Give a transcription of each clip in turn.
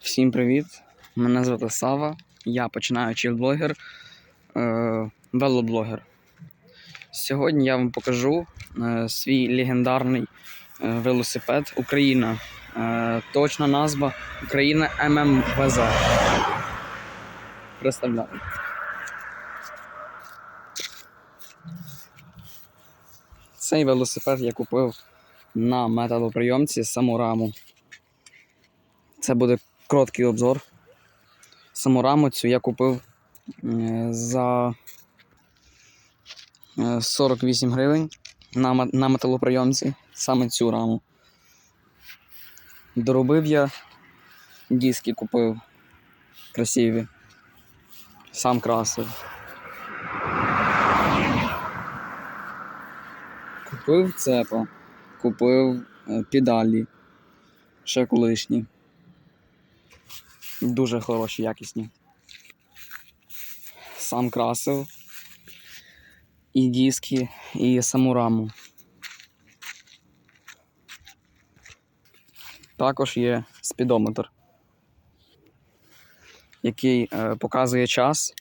Всім привіт! Мене звати Сава. Я починаючий блогер, е, велоблогер. Сьогодні я вам покажу е, свій легендарний е, велосипед Україна. Е, точна назва Україна ММВЗ. Представляю. Цей велосипед я купив на металоприйомці самураму. Це буде короткий обзор. Саму раму цю я купив е, за е, 48 гривень на, металоприйомці. Саме цю раму. Доробив я диски купив красиві. Сам красив. Купив цепа, купив е, педалі. Ще колишні. Дуже хороші, якісні. Сам красив. І диски, і саму раму. Також є спідометр, який е, показує час.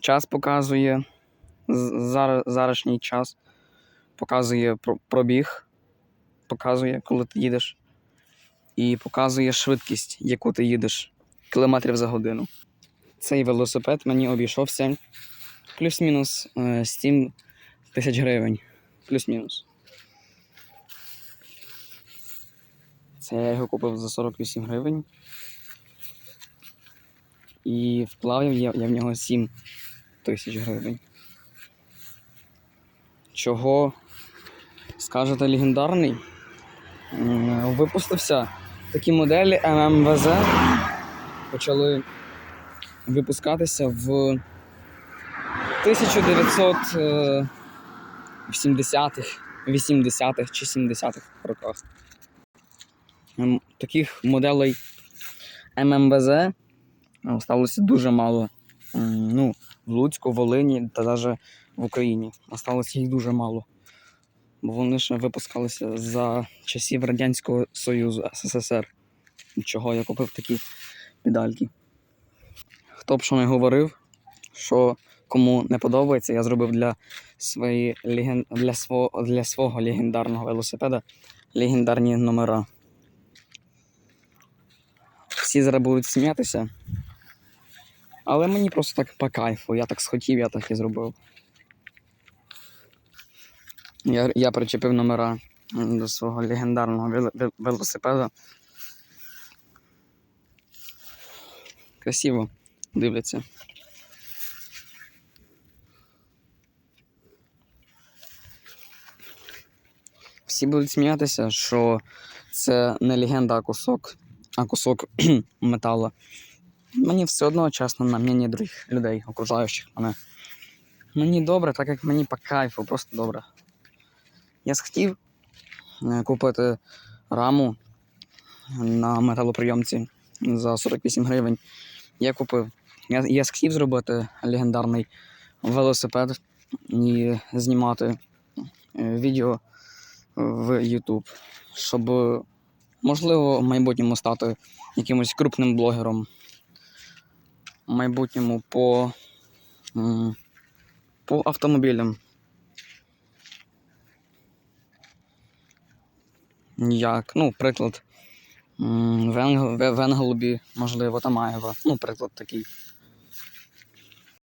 Час показує зараз, зарашній час, показує пробіг, показує, коли ти їдеш і показує швидкість, яку ти їдеш кілометрів за годину. Цей велосипед мені обійшовся плюс-мінус е, 7 тисяч гривень. Плюс-мінус. Це я його купив за 48 гривень. І вклав я, я в нього 7 тисяч гривень. Чого скажете легендарний? Випустився такі моделі ММВЗ почали випускатися в 1980-х, 80-х чи 70-х роках. Таких моделей ММВЗ сталося дуже мало. Ну, в Луцьку, Волині та навіть в Україні. Осталось їх дуже мало. Бо вони ще випускалися за часів Радянського Союзу СССР. Чого я купив такі педальки. Хто б що не говорив, що кому не подобається, я зробив для, леген... для, свого... для свого легендарного велосипеда легендарні номера. Всі зараз будуть сміятися. Але мені просто так по кайфу. Я так схотів, я так і зробив. Я, я причепив номера до свого легендарного велосипеда. Красиво дивляться. Всі будуть сміятися, що це не легенда, а кусок, а кусок металу. Мені все одно, чесно, на мнення других людей, окружаючих мене. Мені добре, так як мені по кайфу, просто добре. Я схотів е, купити раму на металоприйомці за 48 гривень. Я купив. Я, я схотів зробити легендарний велосипед і знімати е, відео в YouTube, щоб, можливо, в майбутньому стати якимось крупним блогером. В майбутньому по, по автомобілям. Як, ну, приклад, Венглобі, можливо, Тамаєва. Ну, приклад такий.